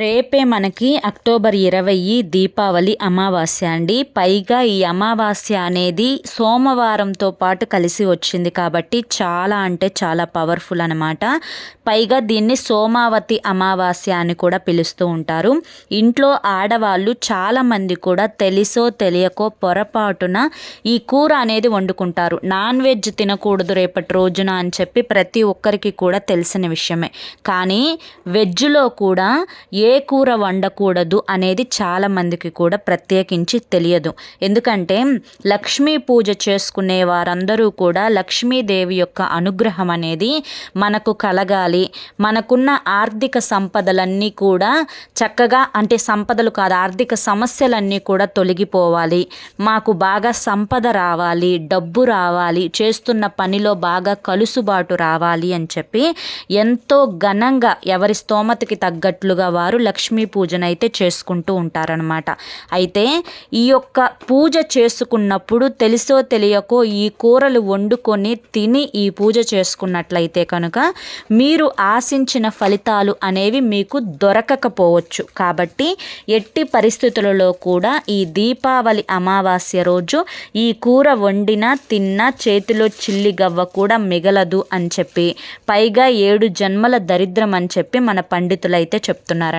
రేపే మనకి అక్టోబర్ ఇరవై దీపావళి అమావాస్య అండి. పైగా ఈ అమావాస్య అనేది సోమవారంతో పాటు కలిసి వచ్చింది కాబట్టి చాలా అంటే చాలా పవర్ఫుల్ అనమాట పైగా దీన్ని సోమావతి అమావాస్య అని కూడా పిలుస్తూ ఉంటారు. ఇంట్లో ఆడవాళ్ళు చాలామంది కూడా తెలిసో తెలియకో పొరపాటున ఈ కూర అనేది వండుకుంటారు. నాన్ వెజ్ తినకూడదు రేపటి రోజున అని చెప్పి ప్రతి ఒక్కరికి కూడా తెలిసిన విషయమే. కానీ వెజ్లో కూడా ఏ ఏ కూర వండకూడదు అనేది చాలామందికి కూడా ప్రత్యేకించి తెలియదు. ఎందుకంటే లక్ష్మీ పూజ చేసుకునే వారందరూ కూడా లక్ష్మీదేవి యొక్క అనుగ్రహం అనేది మనకు కలగాలి. మనకున్న ఆర్థిక సంపదలన్నీ కూడా చక్కగా అంటే సంపదలు కాదు ఆర్థిక సమస్యలన్నీ కూడా తొలగిపోవాలి. మాకు బాగా సంపద రావాలి డబ్బు రావాలి చేస్తున్న పనిలో బాగా కలుసుబాటు రావాలి అని చెప్పి ఎంతో ఘనంగా ఎవరి స్తోమతకి తగ్గట్లుగా వారు లక్ష్మీ పూజను అయితే చేసుకుంటూ ఉంటారనమాట అయితే ఈ యొక్క పూజ చేసుకున్నప్పుడు తెలుసో తెలియకో ఈ కూరలు వండుకొని తిని ఈ పూజ చేసుకున్నట్లయితే కనుక మీరు ఆశించిన ఫలితాలు అనేవి మీకు దొరకకపోవచ్చు. కాబట్టి ఎట్టి పరిస్థితులలో కూడా ఈ దీపావళి అమావాస్య రోజు ఈ కూర వండినా తిన్నా చేతిలో చిల్లి గవ్వ కూడా మిగలదు అని చెప్పి పైగా ఏడు జన్మల దరిద్రం అని చెప్పి మన పండితులైతే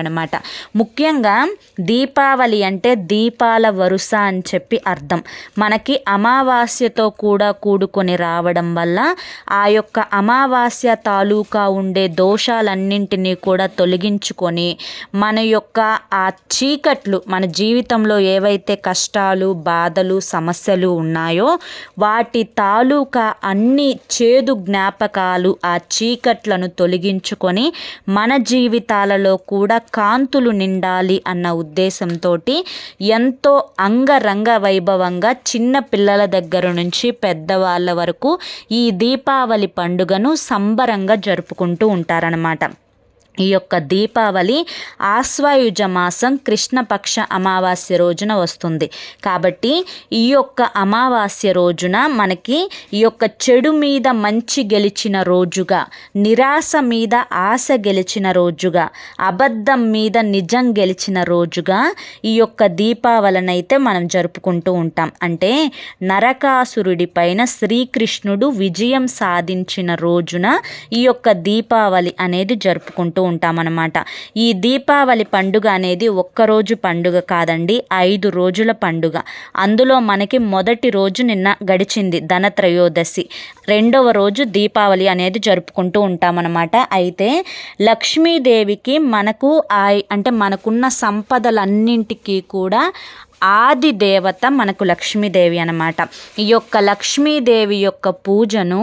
చెప్తున్నారనమాట ముఖ్యంగా దీపావళి అంటే దీపాల వరుస అని చెప్పి అర్థం. మనకి అమావాస్యతో కూడా కూడుకొని రావడం వల్ల ఆ యొక్క అమావాస్య తాలూకా ఉండే దోషాలన్నింటినీ కూడా తొలగించుకొని మన యొక్క ఆ చీకట్లు మన జీవితంలో ఏవైతే కష్టాలు బాధలు సమస్యలు ఉన్నాయో వాటి తాలూకా అన్ని చేదు జ్ఞాపకాలు ఆ చీకట్లను తొలగించుకొని మన జీవితాలలో కూడా కాంతులు నిండాలి అన్న ఉద్దేశంతో ఎంతో అంగరంగ వైభవంగా చిన్న పిల్లల దగ్గర నుంచి పెద్దవాళ్ళ వరకు ఈ దీపావళి పండుగను సంబరంగా జరుపుకుంటూ ఉంటారనమాట ఈ యొక్క దీపావళి ఆశ్వాయుజ మాసం కృష్ణపక్ష అమావాస్య రోజున వస్తుంది. కాబట్టి ఈ యొక్క అమావాస్య రోజున మనకి ఈ యొక్క చెడు మీద మంచి గెలిచిన రోజుగా నిరాశ మీద ఆశ గెలిచిన రోజుగా అబద్ధం మీద నిజం గెలిచిన రోజుగా ఈ యొక్క దీపావళినైతే మనం జరుపుకుంటూ ఉంటాం. అంటే నరకాసురుడి పైన శ్రీకృష్ణుడు విజయం సాధించిన రోజున ఈ యొక్క దీపావళి అనేది జరుపుకుంటూ ఉంటామన్నమాట. ఈ దీపావళి పండుగ అనేది ఒక్కరోజు పండుగ కాదండి ఐదు రోజుల పండుగ. అందులో మనకి మొదటి రోజు నిన్న గడిచింది ధనత్రయోదశి. రెండవ రోజు దీపావళి అనేది జరుపుకుంటూ ఉంటామన్నమాట. అయితే లక్ష్మీదేవికి మనకు ఆ అంటే మనకున్న సంపదలన్నింటికీ కూడా ఆది దేవత మనకు లక్ష్మీదేవి అనమాట ఈ యొక్క లక్ష్మీదేవి యొక్క పూజను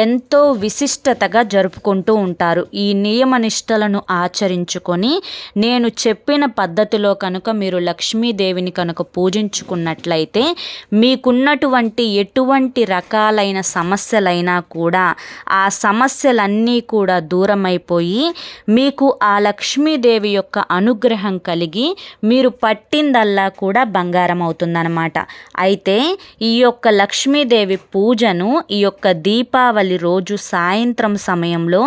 ఎంతో విశిష్టతగా జరుపుకుంటూ ఉంటారు. ఈ నియమనిష్టలను ఆచరించుకొని నేను చెప్పిన పద్ధతిలో కనుక మీరు లక్ష్మీదేవిని కనుక పూజించుకున్నట్లయితే మీకున్నటువంటి ఎటువంటి రకాలైన సమస్యలైనా కూడా ఆ సమస్యలన్నీ కూడా దూరమైపోయి మీకు ఆ లక్ష్మీదేవి యొక్క అనుగ్రహం కలిగి మీరు పట్టిందల్లా కూడా బంగారం అవుతుందన్నమాట. అయితే ఈ యొక్క లక్ష్మీదేవి పూజను ఈ యొక్క దీపావళి రోజు సాయంత్రం సమయంలో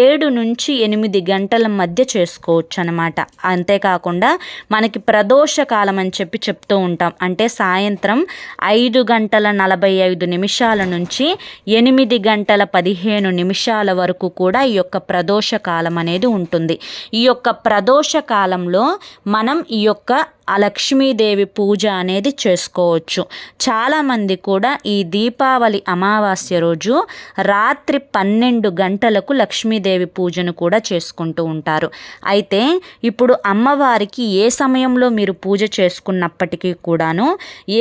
ఏడు నుంచి ఎనిమిది గంటల మధ్య చేసుకోవచ్చు అనమాట అంతేకాకుండా మనకి ప్రదోష కాలం అని చెప్పి చెప్తూ ఉంటాం. అంటే సాయంత్రం ఐదు గంటల నలభై ఐదు నిమిషాల నుంచి ఎనిమిది గంటల పదిహేను నిమిషాల వరకు కూడా ఈ యొక్క ప్రదోష కాలం అనేది ఉంటుంది. ఈ యొక్క ప్రదోష కాలంలో మనం ఈ యొక్క ఆ లక్ష్మీదేవి పూజ అనేది చేసుకోవచ్చు. చాలామంది కూడా ఈ దీపావళి అమావాస్య రోజు రాత్రి పన్నెండు గంటలకు లక్ష్మీదేవి పూజను కూడా చేసుకుంటూ ఉంటారు. అయితే ఇప్పుడు అమ్మవారికి ఏ సమయంలో మీరు పూజ చేసుకున్నప్పటికీ కూడాను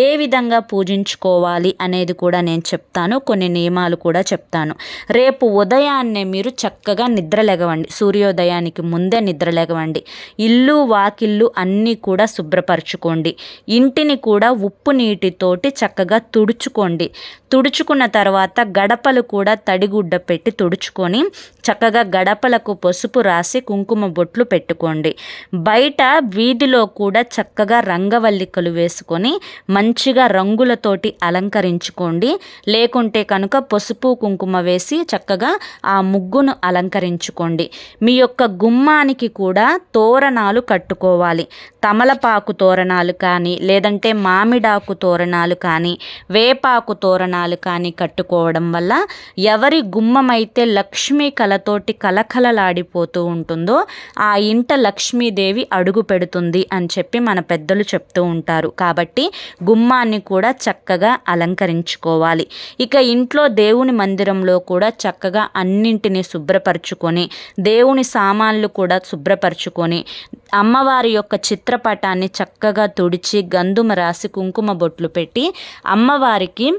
ఏ విధంగా పూజించుకోవాలి అనేది కూడా నేను చెప్తాను. కొన్ని నియమాలు కూడా చెప్తాను. రేపు ఉదయాన్నే మీరు చక్కగా నిద్రలేగవండి సూర్యోదయానికి ముందే నిద్రలేగవండి ఇల్లు వాకిల్లు అన్నీ కూడా శుభ్ర శుభ్రపరచుకోండి. ఇంటిని కూడా ఉప్పు నీటితోటి చక్కగా తుడుచుకోండి. తుడుచుకున్న తర్వాత గడపలు కూడా తడిగుడ్డ పెట్టి తుడుచుకొని చక్కగా గడపలకు పసుపు రాసి కుంకుమ బొట్లు పెట్టుకోండి. బయట వీధిలో కూడా చక్కగా రంగవల్లికలు వేసుకొని మంచిగా రంగులతోటి అలంకరించుకోండి. లేకుంటే కనుక పసుపు కుంకుమ వేసి చక్కగా ఆ ముగ్గును అలంకరించుకోండి. మీ యొక్క గుమ్మానికి కూడా తోరణాలు కట్టుకోవాలి. తమలపాకు తోరణాలు కానీ లేదంటే మామిడాకు తోరణాలు కానీ వేపాకు తోరణాలు కానీ కట్టుకోవడం వల్ల ఎవరి గుమ్మమైతే లక్ష్మీ కళతోటి కలకలలాడిపోతూ ఉంటుందో ఆ ఇంట లక్ష్మీదేవి అడుగు పెడుతుంది అని చెప్పి మన పెద్దలు చెప్తూ ఉంటారు. కాబట్టి గుమ్మాన్ని కూడా చక్కగా అలంకరించుకోవాలి. ఇక ఇంట్లో దేవుని మందిరంలో కూడా చక్కగా అన్నింటినీ శుభ్రపరచుకొని దేవుని సామాన్లు కూడా శుభ్రపరచుకొని అమ్మవారి యొక్క చిత్రపటాన్ని చక్కగా తుడిచి గంధుమ రాసి కుంకుమ బొట్లు పెట్టి అమ్మవారికి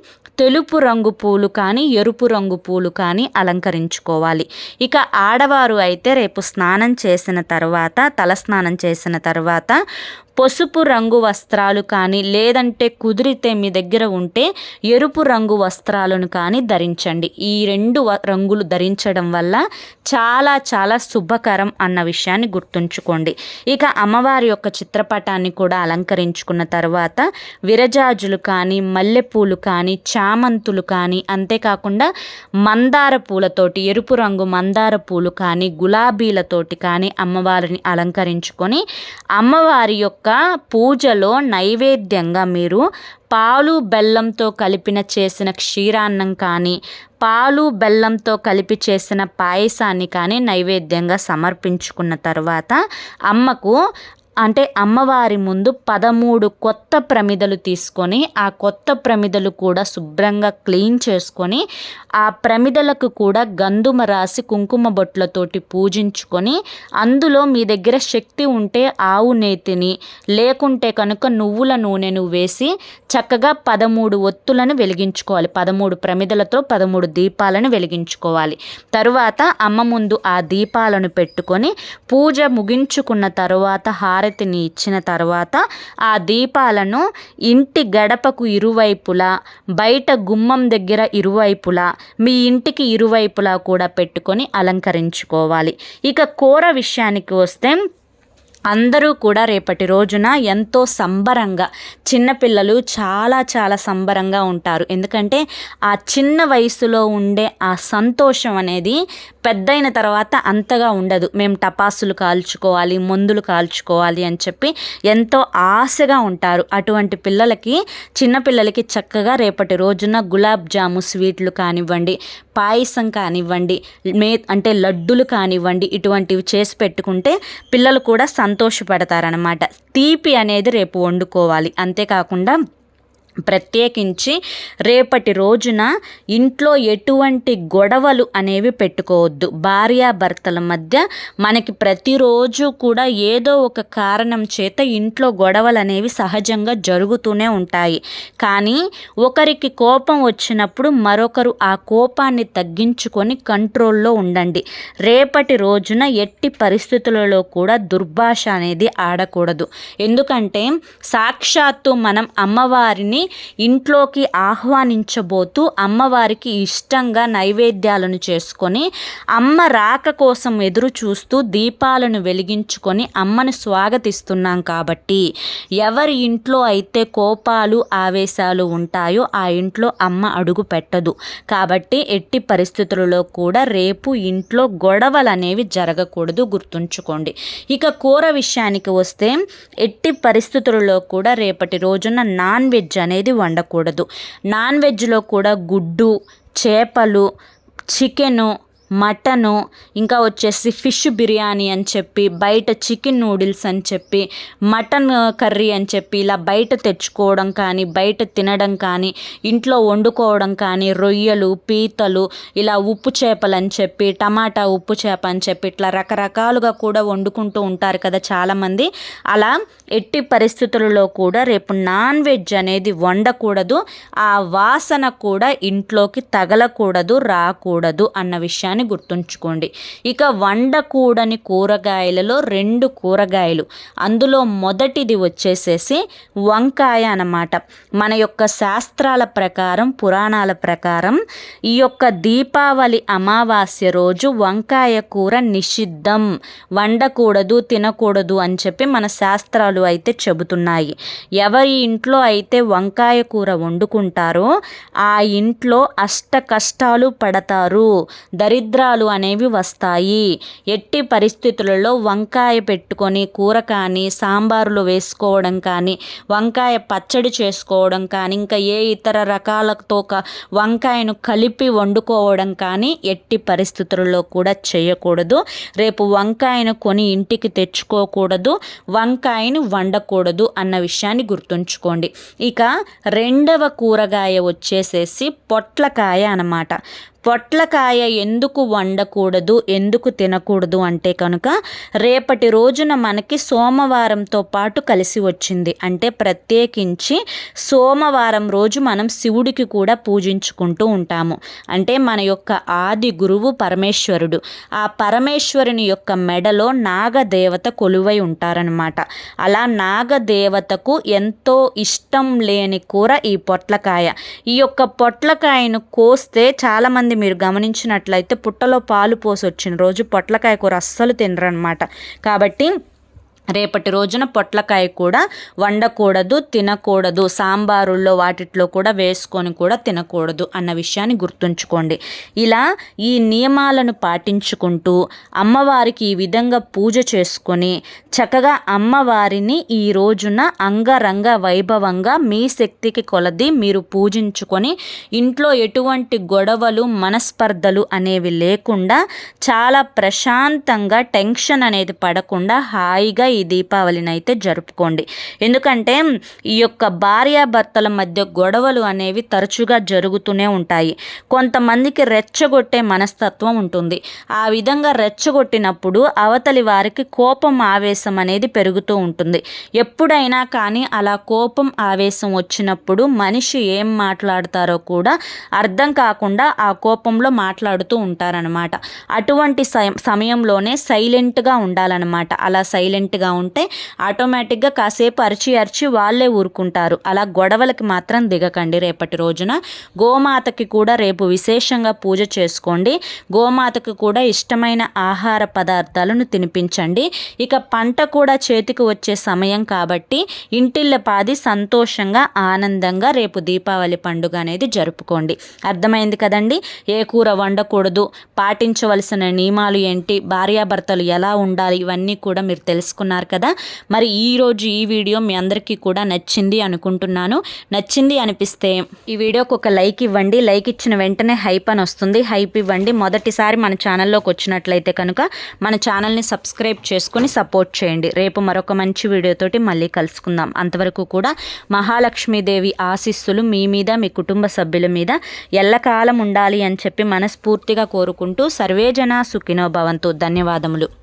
తెలుపు రంగు పూలు కానీ ఎరుపు రంగు పూలు కానీ అలంకరించుకోవాలి. ఇక ఆడవారు అయితే రేపు స్నానం చేసిన తర్వాత తల స్నానం చేసిన తర్వాత పసుపు రంగు వస్త్రాలు కానీ లేదంటే కుదిరితే మీ దగ్గర ఉంటే ఎరుపు రంగు వస్త్రాలను కానీ ధరించండి. ఈ రెండు రంగులు ధరించడం వల్ల చాలా చాలా శుభకరం అన్న విషయాన్ని గుర్తుంచుకోండి. ఇక అమ్మవారి యొక్క చిత్రపటాన్ని కూడా అలంకరించుకున్న తర్వాత విరజాజులు కానీ మల్లెపూలు కానీ చామంతులు కానీ అంతేకాకుండా మందార పూలతోటి ఎరుపు రంగు మందార పూలు కానీ గులాబీలతోటి కానీ అమ్మవారిని అలంకరించుకొని అమ్మవారి యొక్క పూజలో నైవేద్యంగా మీరు పాలు బెల్లంతో కలిపిన చేసిన క్షీరాన్నం కానీ పాలు బెల్లంతో కలిపి చేసిన పాయసాన్ని కానీ నైవేద్యంగా సమర్పించుకున్న తర్వాత అమ్మకు అంటే అమ్మవారి ముందు పదమూడు కొత్త ప్రమిదలు తీసుకొని ఆ కొత్త ప్రమిదలు కూడా శుభ్రంగా క్లీన్ చేసుకొని ఆ ప్రమిదలకు కూడా గంధుమ రాసి కుంకుమ బొట్లతోటి పూజించుకొని అందులో మీ దగ్గర శక్తి ఉంటే ఆవు నేతిని లేకుంటే కనుక నువ్వుల నూనెను వేసి చక్కగా పదమూడు ఒత్తులను వెలిగించుకోవాలి. పదమూడు ప్రమిదలతో పదమూడు దీపాలను వెలిగించుకోవాలి. తరువాత అమ్మ ముందు ఆ దీపాలను పెట్టుకొని పూజ ముగించుకున్న తరువాత హారతి హారతిని ఇచ్చిన తర్వాత ఆ దీపాలను ఇంటి గడపకు ఇరువైపులా బయట గుమ్మం దగ్గర ఇరువైపులా మీ ఇంటికి ఇరువైపులా కూడా పెట్టుకొని అలంకరించుకోవాలి. ఇక కూర విషయానికి వస్తే అందరూ కూడా రేపటి రోజున ఎంతో సంబరంగా చిన్నపిల్లలు చాలా చాలా సంబరంగా ఉంటారు. ఎందుకంటే ఆ చిన్న వయసులో ఉండే ఆ సంతోషం అనేది పెద్దయిన తర్వాత అంతగా ఉండదు. మేము టపాసులు కాల్చుకోవాలి మందులు కాల్చుకోవాలి అని చెప్పి ఎంతో ఆశగా ఉంటారు. అటువంటి పిల్లలకి చిన్నపిల్లలకి చక్కగా రేపటి రోజున గులాబ్ జాము స్వీట్లు కానివ్వండి పాయసం కానివ్వండి మే అంటే లడ్డులు కానివ్వండి ఇటువంటివి చేసి పెట్టుకుంటే పిల్లలు కూడా సంతోషపడతారనమాట తీపి అనేది రేపు వండుకోవాలి. అంతేకాకుండా ప్రత్యేకించి రేపటి రోజున ఇంట్లో ఎటువంటి గొడవలు అనేవి పెట్టుకోవద్దు. భార్యాభర్తల మధ్య మనకి ప్రతిరోజు కూడా ఏదో ఒక కారణం చేత ఇంట్లో గొడవలు అనేవి సహజంగా జరుగుతూనే ఉంటాయి. కానీ ఒకరికి కోపం వచ్చినప్పుడు మరొకరు ఆ కోపాన్ని తగ్గించుకొని కంట్రోల్లో ఉండండి. రేపటి రోజున ఎట్టి పరిస్థితులలో కూడా దుర్భాష అనేది ఆడకూడదు. ఎందుకంటే సాక్షాత్తు మనం అమ్మవారిని ఇంట్లోకి ఆహ్వానించబోతూ అమ్మవారికి ఇష్టంగా నైవేద్యాలను చేసుకొని అమ్మ రాక కోసం ఎదురు చూస్తూ దీపాలను వెలిగించుకొని అమ్మను స్వాగతిస్తున్నాం కాబట్టి ఎవరి ఇంట్లో అయితే కోపాలు ఆవేశాలు ఉంటాయో ఆ ఇంట్లో అమ్మ అడుగు పెట్టదు. కాబట్టి ఎట్టి పరిస్థితులలో కూడా రేపు ఇంట్లో గొడవలు అనేవి జరగకూడదు గుర్తుంచుకోండి. ఇక కూర విషయానికి వస్తే ఎట్టి పరిస్థితులలో కూడా రేపటి రోజున నాన్ వెజ్ అనేది వండకూడదు. నాన్ వెజ్లో కూడా గుడ్డు చేపలు చికెను మటను ఇంకా వచ్చేసి ఫిష్ బిర్యానీ అని చెప్పి బయట చికెన్ నూడిల్స్ అని చెప్పి మటన్ కర్రీ అని చెప్పి ఇలా బయట తెచ్చుకోవడం కానీ బయట తినడం కానీ ఇంట్లో వండుకోవడం కానీ రొయ్యలు పీతలు ఇలా ఉప్పు చేపలు అని చెప్పి టమాటా ఉప్పు చేప అని చెప్పి ఇట్లా రకరకాలుగా కూడా వండుకుంటూ ఉంటారు కదా చాలామంది. అలా ఎట్టి పరిస్థితులలో కూడా రేపు నాన్ వెజ్ అనేది వండకూడదు ఆ వాసన కూడా ఇంట్లోకి తగలకూడదు రాకూడదు అన్న విషయాన్ని విషయాన్ని గుర్తుంచుకోండి. ఇక వండకూడని కూరగాయలలో రెండు కూరగాయలు. అందులో మొదటిది వచ్చేసేసి వంకాయ అన్నమాట. మన యొక్క శాస్త్రాల ప్రకారం పురాణాల ప్రకారం ఈ యొక్క దీపావళి అమావాస్య రోజు వంకాయ కూర నిషిద్ధం. వండకూడదు తినకూడదు అని చెప్పి మన శాస్త్రాలు అయితే చెబుతున్నాయి. ఎవరి ఇంట్లో అయితే వంకాయ కూర వండుకుంటారో ఆ ఇంట్లో అష్ట కష్టాలు పడతారు. దరిద్ర దరిద్రాలు అనేవి వస్తాయి. ఎట్టి పరిస్థితులలో వంకాయ పెట్టుకొని కూర కానీ సాంబారులో వేసుకోవడం కానీ వంకాయ పచ్చడి చేసుకోవడం కానీ ఇంకా ఏ ఇతర రకాలతో వంకాయను కలిపి వండుకోవడం కానీ ఎట్టి పరిస్థితులలో కూడా చేయకూడదు. రేపు వంకాయను కొని ఇంటికి తెచ్చుకోకూడదు. వంకాయని వండకూడదు అన్న విషయాన్ని గుర్తుంచుకోండి. ఇక రెండవ కూరగాయ వచ్చేసేసి పొట్లకాయ అన్నమాట. పొట్లకాయ ఎందుకు వండకూడదు ఎందుకు తినకూడదు అంటే కనుక రేపటి రోజున మనకి సోమవారంతో పాటు కలిసి వచ్చింది. అంటే ప్రత్యేకించి సోమవారం రోజు మనం శివుడికి కూడా పూజించుకుంటూ ఉంటాము. అంటే మన యొక్క ఆది గురువు పరమేశ్వరుడు. ఆ పరమేశ్వరుని యొక్క మెడలో నాగదేవత కొలువై ఉంటారనమాట అలా నాగదేవతకు ఎంతో ఇష్టం లేని కూర ఈ పొట్లకాయ. ఈ యొక్క పొట్లకాయను కోస్తే చాలామంది కొంతమంది మీరు గమనించినట్లయితే పుట్టలో పాలు పోసి వచ్చిన రోజు పొట్లకాయ కూర అస్సలు తినరనమాట కాబట్టి రేపటి రోజున పొట్లకాయ కూడా వండకూడదు తినకూడదు. సాంబారుల్లో వాటిట్లో కూడా వేసుకొని కూడా తినకూడదు అన్న విషయాన్ని గుర్తుంచుకోండి. ఇలా ఈ నియమాలను పాటించుకుంటూ అమ్మవారికి ఈ విధంగా పూజ చేసుకొని చక్కగా అమ్మవారిని ఈ రోజున అంగరంగ వైభవంగా మీ శక్తికి కొలది మీరు పూజించుకొని ఇంట్లో ఎటువంటి గొడవలు మనస్పర్ధలు అనేవి లేకుండా చాలా ప్రశాంతంగా టెన్షన్ అనేది పడకుండా హాయిగా ఈ దీపావళిని అయితే జరుపుకోండి. ఎందుకంటే ఈ యొక్క భార్యాభర్తల మధ్య గొడవలు అనేవి తరచుగా జరుగుతూనే ఉంటాయి. కొంతమందికి రెచ్చగొట్టే మనస్తత్వం ఉంటుంది. ఆ విధంగా రెచ్చగొట్టినప్పుడు అవతలి వారికి కోపం ఆవేశం అనేది పెరుగుతూ ఉంటుంది. ఎప్పుడైనా కానీ అలా కోపం ఆవేశం వచ్చినప్పుడు మనిషి ఏం మాట్లాడతారో కూడా అర్థం కాకుండా ఆ కోపంలో మాట్లాడుతూ ఉంటారనమాట అటువంటి సమయంలోనే సైలెంట్గా ఉండాలన్నమాట. అలా సైలెంట్గా ఉంటే ఆటోమేటిక్గా కాసేపు అరిచి అరిచి వాళ్ళే ఊరుకుంటారు. అలా గొడవలకి మాత్రం దిగకండి రేపటి రోజున. గోమాతకి కూడా రేపు విశేషంగా పూజ చేసుకోండి. గోమాతకు కూడా ఇష్టమైన ఆహార పదార్థాలను తినిపించండి. ఇక పంట కూడా చేతికి వచ్చే సమయం కాబట్టి ఇంటిల్లపాది సంతోషంగా ఆనందంగా రేపు దీపావళి పండుగ అనేది జరుపుకోండి. అర్థమైంది కదండి? ఏ కూర వండకూడదు. పాటించవలసిన నియమాలు ఏంటి? భార్యాభర్తలు ఎలా ఉండాలి? ఇవన్నీ కూడా మీరు తెలుసుకున్నారు కదా. మరి ఈరోజు ఈ వీడియో మీ అందరికీ కూడా నచ్చింది అనుకుంటున్నాను. నచ్చింది అనిపిస్తే ఈ వీడియోకి ఒక లైక్ ఇవ్వండి. లైక్ ఇచ్చిన వెంటనే హైప్ అని వస్తుంది. హైప్ ఇవ్వండి. మొదటిసారి మన ఛానల్లోకి వచ్చినట్లయితే కనుక మన ఛానల్ని సబ్స్క్రైబ్ చేసుకుని సపోర్ట్ చేయండి. రేపు మరొక మంచి వీడియోతోటి మళ్ళీ కలుసుకుందాం. అంతవరకు కూడా మహాలక్ష్మీదేవి ఆశీస్సులు మీ మీద మీ కుటుంబ సభ్యుల మీద ఎల్లకాలం ఉండాలి అని చెప్పి మనస్ఫూర్తిగా కోరుకుంటూ సర్వేజన సుఖినో భవంతు. ధన్యవాదములు.